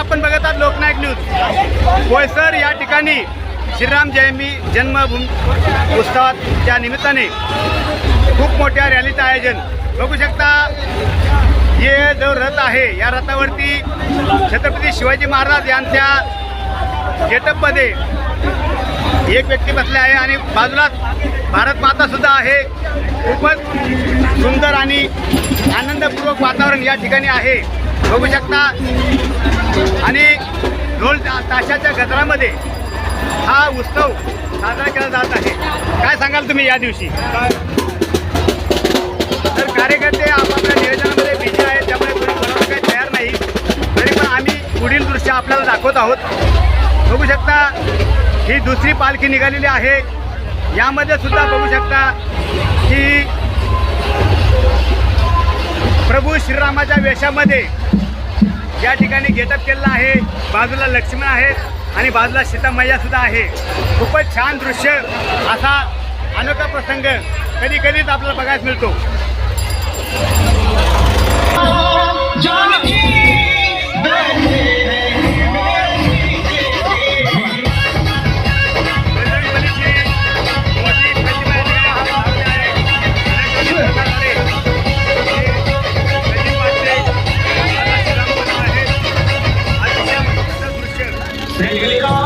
आपण बघत आहात लोकनायक न्यूज. सर या ठिकाणी श्रीराम जयंती जन्मभूमी उत्सवाच्या निमित्ताने खूप मोठ्या रॅलीचं आयोजन. बघू शकता हे जो रथ आहे या रथावरती छत्रपती शिवाजी महाराज यांच्या गेटअपमध्ये एक व्यक्ती बसले आहे आणि बाजूलाच भारत माता सुद्धा आहे. खूपच सुंदर आणि आनंदपूर्वक वातावरण या ठिकाणी आहे. बघू शकता. आणि ढोल ता- ताशाच्या गजरामध्ये हा उत्सव साजरा केला जात आहे. काय सांगाल तुम्ही या दिवशी? तर कार्यकर्ते आपापल्या नियोजनामध्ये बिझी आहेत त्यामुळे कोणी बोलायला काही तयार नाही. तरी पण आम्ही पुढील दृश्य आपल्याला दाखवत आहोत. बघू शकता ही दुसरी पालखी निघालेली आहे. यामध्ये सुद्धा बघू शकता की प्रभू श्रीरामाच्या वेशामध्ये या ठिकाणी गेटअप केलेला आहे. बाजूला लक्ष्मण आहेत आणि बाजूला सीतामय्या सुद्धा आहे. खूपच छान दृश्य असा अनोखा प्रसंग कधी कधीच आपल्याला बघायला मिळतो. Thank you.